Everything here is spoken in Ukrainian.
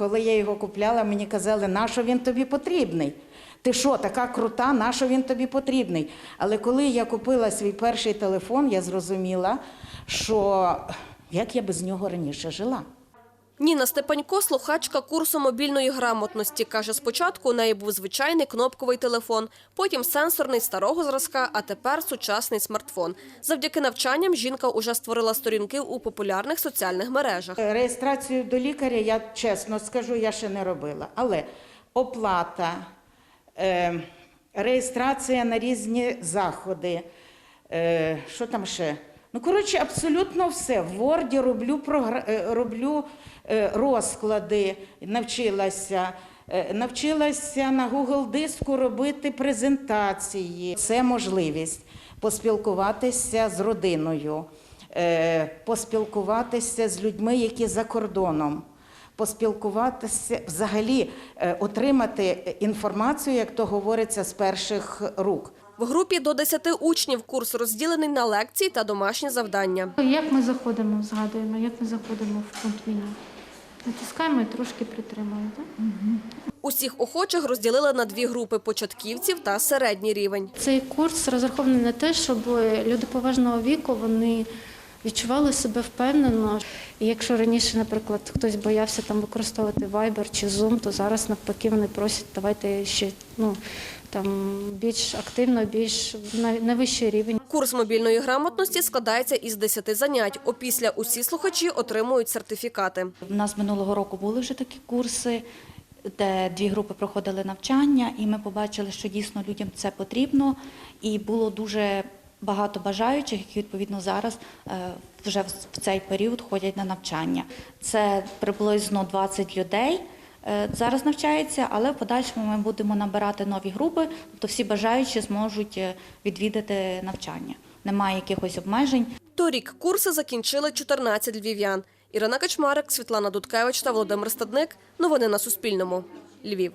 Коли я його купляла, мені казали, нащо він тобі потрібний? Ти що, така крута, нащо він тобі потрібний? Але коли я купила свій перший телефон, я зрозуміла, що як я без нього раніше жила. Ніна Степанько – слухачка курсу мобільної грамотності. Каже, спочатку у неї був звичайний кнопковий телефон, потім сенсорний старого зразка, а тепер сучасний смартфон. Завдяки навчанням жінка уже створила сторінки у популярних соціальних мережах. Реєстрацію до лікаря, я чесно скажу, я ще не робила. Але оплата, е, реєстрація на різні заходи, е, що там ще? Ну, коротше, абсолютно все. В Word роблю, е, роблю е, розклади, навчилася. Е, Навчилася на Google диску робити презентації. Це можливість поспілкуватися з родиною, поспілкуватися з людьми, які за кордоном, поспілкуватися, взагалі отримати інформацію, як то говориться, з перших рук. В групі до 10 учнів курс розділений на лекції та домашні завдання. Як ми заходимо, згадуємо, як ми заходимо в пункт війни. Натискаємо і трошки притримуємо. Усіх охочих розділили на дві групи – початківців та середній рівень. Цей курс розрахований на те, щоб люди поважного віку вони відчували себе впевнено. І якщо раніше, наприклад, хтось боявся там використовувати Viber чи Zoom, то зараз навпаки вони просять давайте ще ну там більш активно, більш на, на вищий рівень. Курс мобільної грамотності складається із 10 занять. Опісля усі слухачі отримують сертифікати. У нас минулого року були вже такі курси, де дві групи проходили навчання, і ми побачили, що дійсно людям це потрібно. І було дуже багато бажаючих, які відповідно зараз е, вже в цей період ходять на навчання. Це приблизно 20 людей. е, Зараз навчається, але в подальшому ми будемо набирати нові групи, тобто всі бажаючі зможуть е, відвідати навчання. Немає якихось обмежень. Торік курси закінчили 14 львів'ян. Ірина Качмарик, Світлана Дудкевич та Володимир Стадник. Новини на Суспільному. Львів.